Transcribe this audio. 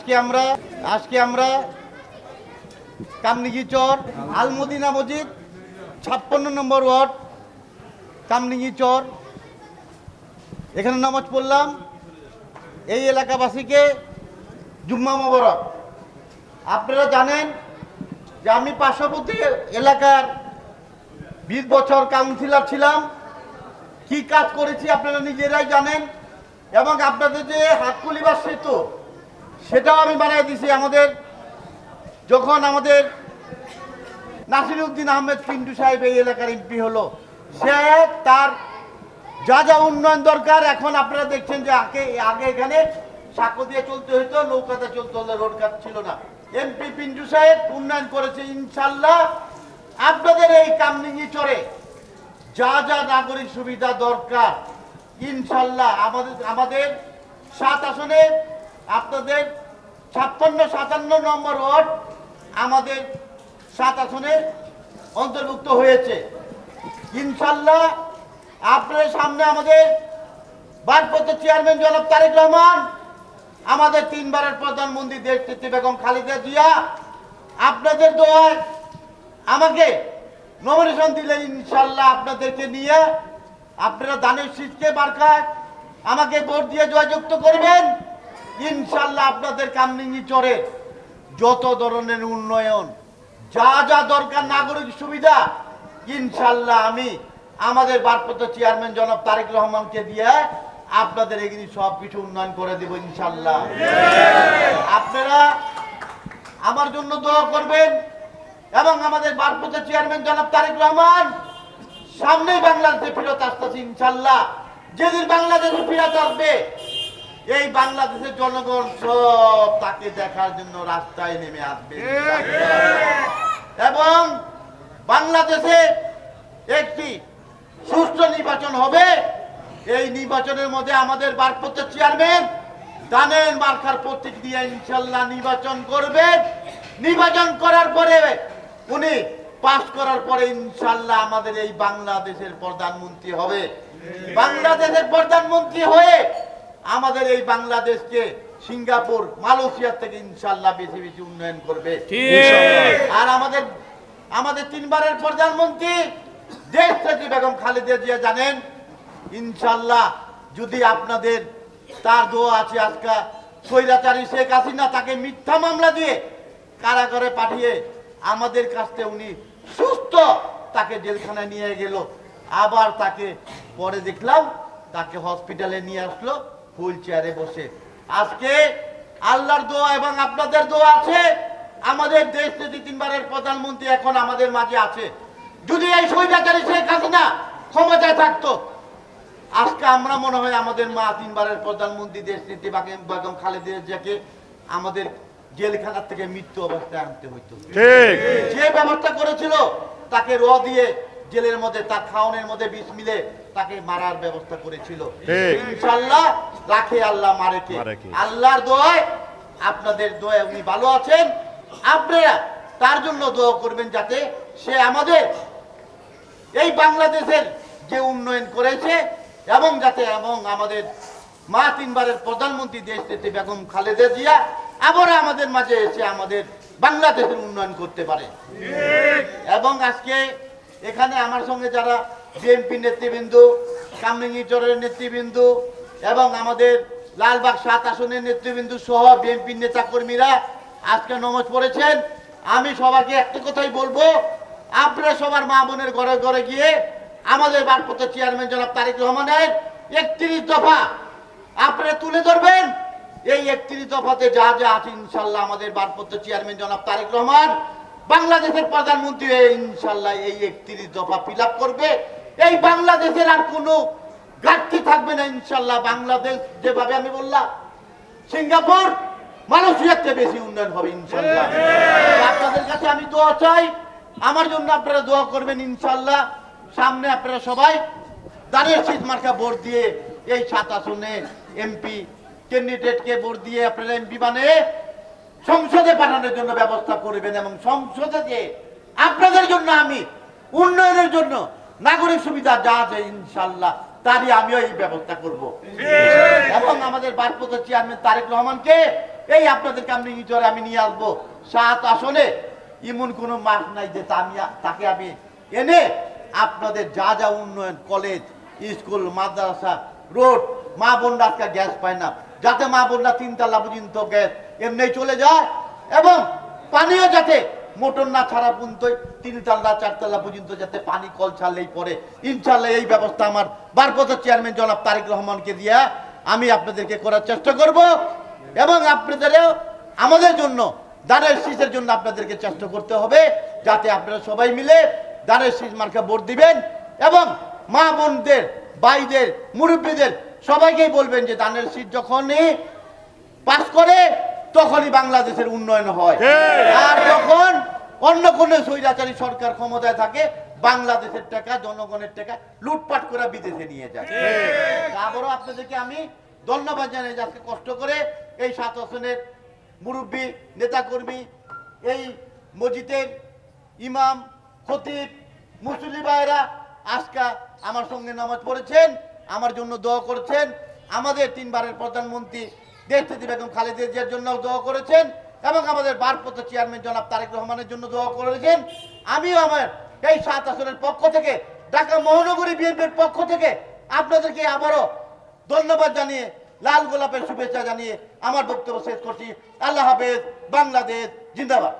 আজকে আমরা আজকে আমরা কামনিগি চর, আলমদিনা মসজিদ, ছাপ্পান্ন নম্বর ওয়ার্ড, কামনিগি চর। এখানে নামাজ পড়লাম। এই এলাকাবাসীকে জুম্মা মোবারক। আপনারা জানেন যে আমি পার্শ্ববর্তী এলাকার বিশ বছর কাউন্সিলর ছিলাম। কি কাজ করেছি আপনারা নিজেরাই জানেন। এবং আপনাদের যে হাতকুলিবার সেতু সেটাও আমি বানিয়ে দিয়েছি আমাদের যখন আমাদের নাসিরুদ্দিন আহমেদ পিন্টু সাহেব এই এলাকার এমপি হলো, সে তার যা যা উন্নয়ন দরকার, এখন আপনারা দেখছেন যে আগে আগে এখানে সাঁকো দিয়ে চলতে হতো নৌকাতে চলতে হতো রোড কাট ছিল না। এমপি পিন্টু সাহেব উন্নয়ন করেছে, ইনশাল্লাহ আপনাদের এই কামনিঙ্গি চরে যা যা নাগরিক সুবিধা দরকার, ইনশাল্লাহ আমাদের আমাদের সাত আসনে আপনাদের ছাপ্পান্ন, সাতান্ন নম্বর ওয়ার্ড আমাদের সাত আসনে অন্তর্ভুক্ত হয়েছে। ইনশাল্লাহ আপনার সামনে আমাদের ভারপ্রাপ্ত চেয়ারম্যান জনাব তারেক রহমান, আমাদের তিনবারের প্রধানমন্ত্রী দেশ নেত্রী বেগম খালেদা জিয়া, আপনাদের দোয়ায় আমাকে নমিনেশন দিলে ইনশাল্লাহ আপনাদেরকে নিয়ে। আপনারা দানের শীতকে বারকায় আমাকে ভোট দিয়ে জয়যুক্ত করবেন। ইনশাল্লাহ আপনাদের কামনিঙ্গি চরে যত ধরনের উন্নয়ন, যা যা দরকার নাগরিক সুবিধা ইনশাল্লাহ আমি আমাদের ভারপ্রাপ্ত চেয়ারম্যান জনাব তারেক রহমানকে দিয়ে আপনাদের এগুলি সব কিছু উন্নয়ন করে দেব ইনশাল্লাহ আপনারা আমার জন্য দোয়া করবেন এবং আমাদের ভারপ্রাপ্ত চেয়ারম্যান জনাব তারেক রহমান, সামনেই বাংলাদেশে ফেরত আসতেছে ইনশাল্লাহ যেদিন বাংলাদেশে ফেরত আসবে এই বাংলাদেশের জনগণ সব তাকে দেখার জন্য রাস্তায় নেমে আসবে। এবং বাংলাদেশে একটি সুষ্ঠু নির্বাচন হবে। এই নির্বাচনের মধ্যে আমাদের ভারপ্রাপ্ত চেয়ারম্যান দানের মার্কার প্রতীক দিয়ে ইনশাল্লাহ নির্বাচন করবেন নির্বাচন করার পরে উনি পাশ করার পরে ইনশাল্লাহ আমাদের এই বাংলাদেশের প্রধানমন্ত্রী হবে। বাংলাদেশের প্রধানমন্ত্রী হয়ে আমাদের এই বাংলাদেশকে সিঙ্গাপুর মালয়েশিয়া থেকে ইনশাল্লাহ বেশি বেশি উন্নয়ন করবে। আর আমাদের আমাদের তিনবারের প্রধানমন্ত্রী দেশ থেকে বেগম খালেদা জিয়া জানেন ইনশাল্লাহ যদি আপনাদের তার দোয়া আছে আজকে স্বৈরাচারী শেখ হাসিনা তাকে মিথ্যা মামলা দিয়ে কারাগারে পাঠিয়ে আমাদের কাছে উনি সুস্থ তাকে জেলখানায় নিয়ে গেল। আবার তাকে পরে দেখলাম তাকে হসপিটালে নিয়ে আসলো। হুইল চেয়ারে বসে। আজকে আল্লাহর দোয়া এবং আপনাদের দোয়া আছে। আমাদের দেশ নেত্রী তিনবারের প্রধানমন্ত্রী এখন আমাদের মাঝে আছে। যদি এই স্বৈরাচারী শেখ হাসিনা ক্ষমতায় থাকতো আজকে আমরা মনে হয় আমাদের মা তিনবারের প্রধানমন্ত্রী দেশ নীতি বেগম খালেদা জিয়াকে আমাদের জেলখানার থেকে মৃত্যু অবস্থায় আনতে হইতো। যে ব্যবস্থা করেছিল তাকে র দিয়ে জেলের মধ্যে তার খাওয়ানোর মধ্যে বিষ মিলে তাকে মারার ব্যবস্থা করেছিল। ইনশাল্লাহ রাখে আল্লাহ মারেকে। আল্লাহর দোয়ায় আপনাদের দোয়ায় উনি ভালো আছেন। আপনারা তার জন্য দোয়া করবেন যাতে সে আমাদের এই বাংলাদেশের যে উন্নয়ন করেছে এবং যাতে এবং আমাদের মা তিনবারের প্রধানমন্ত্রী দেশ নেত্রী বেগম খালেদা জিয়া আবার আমাদের মাঝে এসে আমাদের বাংলাদেশের উন্নয়ন করতে পারে। এবং আজকে এখানে আমার সঙ্গে যারা বিএনপি নেতৃবৃন্দ কামরিঙ্গিচরের নেতৃবৃন্দ এবং আমাদের লালবাগ সাত আসনের নেতৃবৃন্দ সহ বিএনপি নেতা কর্মীরা আজকে নমজ পড়েছেন। আমি সবাইকে একটা কথাই বলব, আপনারা সবার মা বোনের ঘরে ঘরে গিয়ে আমাদের বারপত্র চেয়ারম্যান জনাব তারেক রহমানের একত্রিশ দফা আপনারা তুলে ধরবেন। এই একত্রিশ দফাতে যা যা আছে ইনশাল্লাহ আমাদের বারপত্র চেয়ারম্যান জনাব তারেক রহমান বাংলাদেশের প্রধানমন্ত্রী ইনশাল্লাহ এই একত্রিশ দফা ফিল করবে। এই বাংলাদেশের আর কোনো ঘাটতি থাকবে না ইনশাল্লাহ বাংলাদেশ যেভাবে আমি বললাম সিঙ্গাপুর মালয়েশিয়ার চেয়ে বেশি উন্নয়ন হবে ইনশাল্লাহ আপনাদের কাছে আমি দোয়া চাই আমার জন্য আপনারা দোয়া করবেন ইনশাল্লাহ সামনে আপনারা সবাই দাঁড়িয়ে শীত মার্কা ভোট দিয়ে এই সাত আসনে এমপি ক্যান্ডিডেটকে ভোট দিয়ে আপনারা এমপি বানিয়ে সংসদে পাঠানোর জন্য ব্যবস্থা করবেন এবং সংসদে যে আপনাদের জন্য আমি উন্নয়নের জন্য নাগরিক সুবিধা যা আছে ইনশাল্লাহ তারই আমিও এই ব্যবস্থা করব। এবং আমাদের বারপত চেয়ারম্যান তারেক রহমানকে এই আপনাদের কামরিঙ্গি চরে আমি নিয়ে আসব। সাত আসনে এমন কোনো মাঠ নাই যে আমি তাকে আমি এনে আপনাদের যা যা উন্নয়ন কলেজ স্কুল মাদ্রাসা রোড মা বোনরা আজকে গ্যাস পায় না। যাতে মা বোনরা তিনতলা পর্যন্ত গ্যাস এমনি চলে যায় এবং পানিও যাতে মোটর না ছাড়া পর্যন্ত তিনতলা চারতলা পর্যন্ত যাতে পানি, কল ছাড়লেই পরে। ইনশাল্লাহ এই ব্যবস্থা আমার বারপথ চেয়ারম্যান জনাব তারেক রহমানকে দিয়া আমি আপনাদেরকে করার চেষ্টা করব এবং আপনাদেরও আমাদের জন্য, দানের শীষের জন্য আপনাদেরকে চেষ্টা করতে হবে যাতে আপনারা সবাই মিলে দানের শীষ মার্কা ভোট দিবেন এবং মা বোনদের, ভাইদের, মুরব্বীদের সবাইকেই বলবেন যে দানের শীষ যখনই পাস করে তখনই বাংলাদেশের উন্নয়ন হয়। আর যখন অন্য কোনো স্বৈরাচারী সরকার ক্ষমতায় থাকে বাংলাদেশের টাকা জনগণের টাকা লুটপাট করে বিদেশে নিয়ে যায়। আবারও আপনাদেরকে আমি ধন্যবাদ জানাই যে আজকে কষ্ট করে এই সাত আসনের মুরব্বী নেতাকর্মী এই মসজিদের ইমাম খতিব মুসলি ভাইরা আজকা আমার সঙ্গে নামাজ পড়েছেন আমার জন্য দোয়া করছেন। আমাদের তিনবারের প্রধানমন্ত্রী দেশটি বেগম খালেদা জিয়ার জন্য দোয়া করেছেন এবং আমাদের ভারপ্রাপ্ত চেয়ারম্যান জনাব তারেক রহমানের জন্য দোয়া করেছেন। আমিও আমার এই সাত আসনের পক্ষ থেকে, ঢাকা মহানগরী বিএনপির পক্ষ থেকে আপনাদেরকে আবারও ধন্যবাদ জানিয়ে, লাল গোলাপের শুভেচ্ছা জানিয়ে আমার বক্তব্য শেষ করছি। আল্লাহ হাফেজ, বাংলাদেশ, জিন্দাবাদ।